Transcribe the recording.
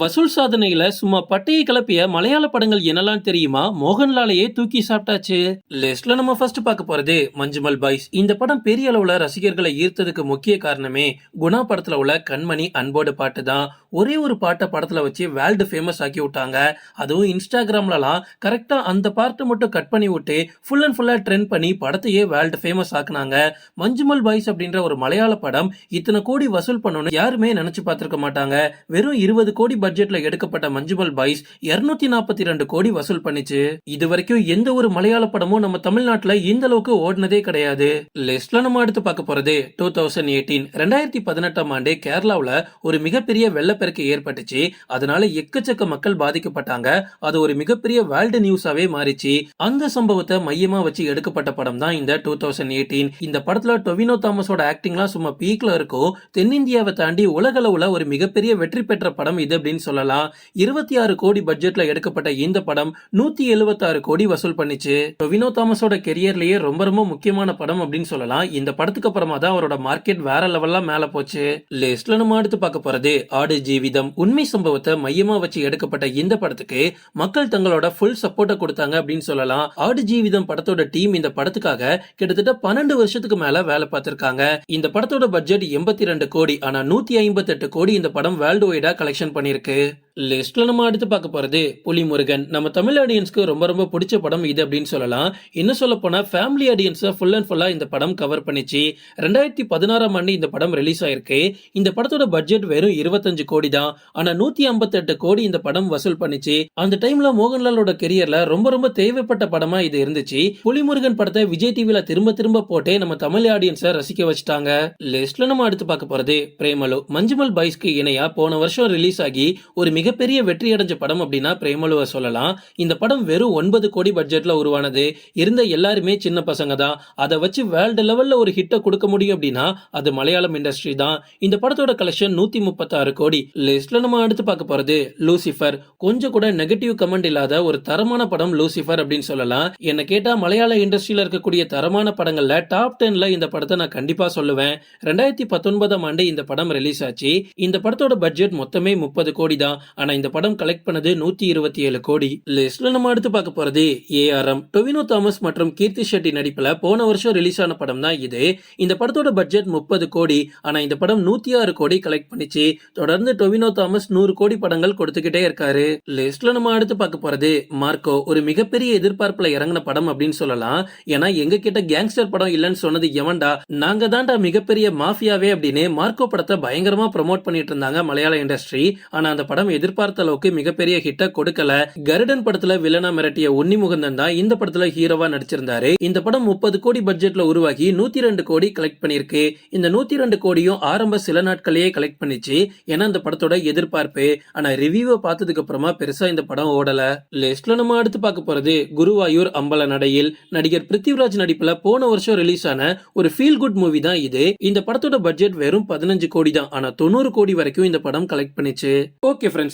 வசூல் சாதனையில சும்மா பட்டையை கிளப்பிய மலையாள படங்கள் என்னெல்லாம் தெரியுமா? மோகன்லாலையே தூக்கி சாப்பிட்டாச்சு. லிஸ்ட்ல நம்ம ஃபர்ஸ்ட் பார்க்க போறது மஞ்சுமல் பாய்ஸ். இந்த படம் பெரிய அளவுல ரசிகர்களை ஈர்த்ததுக்கு முக்கிய காரணமே குணா படத்துல உள்ள கண்மணி அன்போடு பாட்டு தான் ஒரே ஒரு பாட்டை படத்துல வச்சு வேர்ல்டு ஃபேமஸ் ஆக்கி விட்டாங்க. அதுவும் இன்ஸ்டாகிராம்லலாம் கரெக்டா அந்த பார்ட்டை மட்டும் கட் பண்ணி விட்டு ஃபுல் அண்ட் ஃபுல்லா ட்ரெண்ட் பண்ணி படத்தையே வேர்ல்டு ஃபேமஸ் ஆக்குனாங்க. மஞ்சுமல் பாய்ஸ் அப்படின்ற ஒரு மலையாள படம் இத்தனை கோடி வசூல் பண்ணணும்னு யாருமே நினைச்சு பார்த்திருக்க மாட்டாங்க. வெறும் இருபது கோடி பட்ஜெட்ல எடுக்கப்பட்ட மஞ்சுமல் பாய்ஸ் 242 நாற்பத்தி ரெண்டு கோடி வசூல் பண்ணிச்சு. இது வரைக்கும் எந்த ஒரு மலையாள படமும் நம்ம தமிழ்நாட்டுல இந்த அளவுக்கு ஓடினதே கிடையாது. லிஸ்ட்ல நம்ம அடுத்து பார்க்க போறது டூ தௌசண்ட் எயிட்டீன் ரெண்டாயிரத்தி பதினெட்டாம் ஆண்டு கேரளாவுல ஒரு மிகப்பெரிய வெள்ளப்பெருக்கு ஏற்பட்டுச்சு. அதனால எக்கச்சக்க மக்கள் பாதிக்கப்பட்டாங்க. அது ஒரு மிகப்பெரிய வேர்ல்டு நியூஸாவே மாறிச்சு. அந்த சம்பவத்தை மையமா வச்சு எடுக்கப்பட்ட படம் தான் இந்த டூ தௌசண்ட் எயிட்டீன். இந்த படத்துல டொவினோ தாமஸோட ஆக்டிங்லாம் சும்மா பீக்ல இருக்கும். தென்னிந்தியாவை தாண்டி உலக அளவுல ஒரு மிகப்பெரிய வெற்றி பெற்ற படம் இது அப்படின்னு அப்படின்னு சொல்லலாம். இருபத்தி ஆறு கோடி பட்ஜெட்ல எடுக்கப்பட்ட இந்த படம் நூத்தி எழுபத்தாறு கோடி வசூல் பண்ணிச்சு. டொவினோ தாமஸோட கெரியர்லயே ரொம்ப ரொம்ப முக்கியமான படம் அப்படின்னு சொல்லலாம். இந்த படத்துக்கு அப்புறமா தான் அவரோட மார்க்கெட் வேற லெவல்ல மேல போச்சு. லிஸ்ட்ல நம்ம அடுத்து பார்க்க போறது ஆடு ஜீவிதம். உண்மை சம்பவத்தை மையமா வச்சு எடுக்கப்பட்ட இந்த படத்துக்கு மக்கள் தங்களோட ஃபுல் சப்போர்ட்டை கொடுத்தாங்க அப்படின்னு சொல்லலாம். ஆடு ஜீவிதம் படத்தோட டீம் இந்த படத்துக்காக கிட்டத்தட்ட பன்னெண்டு வருஷத்துக்கு மேல வேலை பார்த்திருக்காங்க. இந்த படத்தோட பட்ஜெட் எண்பத்தி ரெண்டு கோடி ஆனா நூத்தி ஐம்பத்தி எட்டு கோடி இந்த படம் வேர்ல்டு வைடா கலெக்ஷன் பண்ணி பண்ணிருக்கு லிஸ்ட்ல நம்ம அடுத்து பார்க்க போறது புலிமுருகன் நம்ம தமிழ் ஆடியன்ஸ்க்கு ரொம்ப ரொம்ப பிடிச்ச படம் இது அப்படின்னு சொல்லலாம். இன்னும் சொல்ல போனா ஃபேமிலி ஆடியன்ஸை ஃபுல் அண்ட் ஃபுல்லா இந்த படம் கவர் பண்ணிச்சு. ரெண்டாயிரத்தி பதினாறாம் ஆண்டு இந்த படம் ரிலீஸ் ஆயிருக்கு. இந்த படத்தோட பட்ஜெட் வெறும் இருபத்தஞ்சு கோடி தான். ஆனா நூத்தி ஐம்பத்தெட்டு கோடி இந்த படம் வசூல் பண்ணிச்சு. அந்த டைம்ல மோகன்லாலோட கெரியர்ல ரொம்ப ரொம்ப தேவைப்பட்ட படமா இது இருந்துச்சு. புலிமுருகன் படத்தை விஜய் டிவில திரும்ப திரும்ப போட்டே நம்ம தமிழ் ஆடியன்ஸை ரசிக்க வச்சுட்டாங்க. லிஸ்ட்ல நம்ம அடுத்து பார்க்க போறது பிரேமலு. மஞ்சுமல் பாய்ஸ்க்கு இணையா போன வருஷம் ரிலீஸ் ஆகி ஒரு மிகப்பெரிய வெற்றி அடைஞ்ச படம் அப்படின்னா பிரேமலுவை சொல்லலாம். இந்த படம் வெறும் ஒன்பது கோடி பட்ஜெட்ல உருவானது. இருந்த எல்லாருமே சின்ன பசங்க தான். அதை வச்சு வேர்ல்டு லெவல்ல ஒரு ஹிட்டை கொடுக்க முடியும் அப்படின்னா அது மலையாளம் இண்டஸ்ட்ரி தான். இந்த படத்தோட கலெக்ஷன் நூத்தி முப்பத்தாறு கோடி. லிஸ்ட்ல நம்ம அடுத்து பார்க்க போறது லூசிஃபர் கொஞ்சம் கூட நெகட்டிவ் கமெண்ட் இல்லாத ஒரு தரமான படம் லூசிஃபர் அப்படின்னு சொல்லலாம். என்ன கேட்டா மலையாள இண்டஸ்ட்ரியில இருக்கக்கூடிய தரமான படங்கள்ல டாப் டென்ல இந்த படத்தை நான் கண்டிப்பா சொல்லுவேன். ரெண்டாயிரத்தி பத்தொன்பதாம் ஆண்டு இந்த படம் ரிலீஸ் ஆச்சு. இந்த படத்தோட பட்ஜெட் மொத்தமே முப்பது கோடி தான். ஆனா இந்த படம் கலெக்ட் பண்ணது நூத்தி இருபத்தி ஏழு கோடி. லிஸ்ட்ல நம்ம அடுத்து பார்க்க போறது ஏஆர்எம் டொவினோ தாமஸ் மற்றும் கீர்த்தி ஷெட்டி நடிப்புல போன வருஷம் ரிலீஸ் ஆன படம் தான் இது. இந்த படத்தோட பட்ஜெட் முப்பது கோடி ஆனா இந்த படம் நூத்தி ஆறு கோடி கலெக்ட் பண்ணிச்சு. தொடர்ந்து டொவினோ தாமஸ் நூறு கோடி படங்கள் கொடுத்துக்கிட்டே இருக்காரு. லிஸ்ட்ல நம்ம அடுத்து பார்க்க போறது மார்க்கோ ஒரு மிகப்பெரிய எதிர்பார்ப்புல இறங்கின படம் அப்படின்னு சொல்லலாம். ஏன்னா எங்க கிட்ட கேங்ஸ்டர் படம் இல்லைன்னு சொன்னது எவன்டா? நாங்க தான்டா மிகப்பெரிய மாஃபியாவே அப்படின்னு மார்க்கோ படத்தை பயங்கரமா ப்ரோமோட் பண்ணிட்டு இருந்தாங்க மலையாள இண்டஸ்ட்ரி ஆனா அந்த படம் எதிர்பார்த்த அளவுக்கு மிகப்பெரிய ஹிட்ட கொடுக்கல. கருடன் படத்துல வில்லனா மிரட்டிய உன்னி முகந்தன் தான் இந்த படத்துல ஹீரோவா நடிச்சிருந்தாரு. இந்த படம் முப்பது கோடி பட்ஜெட்ல உருவாகி நூத்தி ரெண்டு கோடி கலெக்ட் பண்ணிருக்கு இந்த நூத்தி ரெண்டு கோடியும் ஆரம்ப சில நாட்களையே கலெக்ட் பண்ணிச்சு. ஏன்னா இந்த படத்தோட எதிர்பார்ப்பு. ஆனா ரிவ்யூவை பார்த்ததுக்கு அப்புறமா பெருசா இந்த படம் ஓடல. லிஸ்ட்ல நம்ம அடுத்து பார்க்க போறது குருவாயூர் அம்பல நடையில். நடிகர் பிருத்திவிராஜ் நடிப்புல போன வருஷம் ரிலீஸ் ஆன ஒரு ஃபீல் குட் மூவி தான் இது. இந்த படத்தோட பட்ஜெட் வெறும் பதினஞ்சு கோடி தான். ஆனா தொண்ணூறு கோடி வரைக்கும் இந்த படம் கலெக்ட் பண்ணிச்சு. Okay friends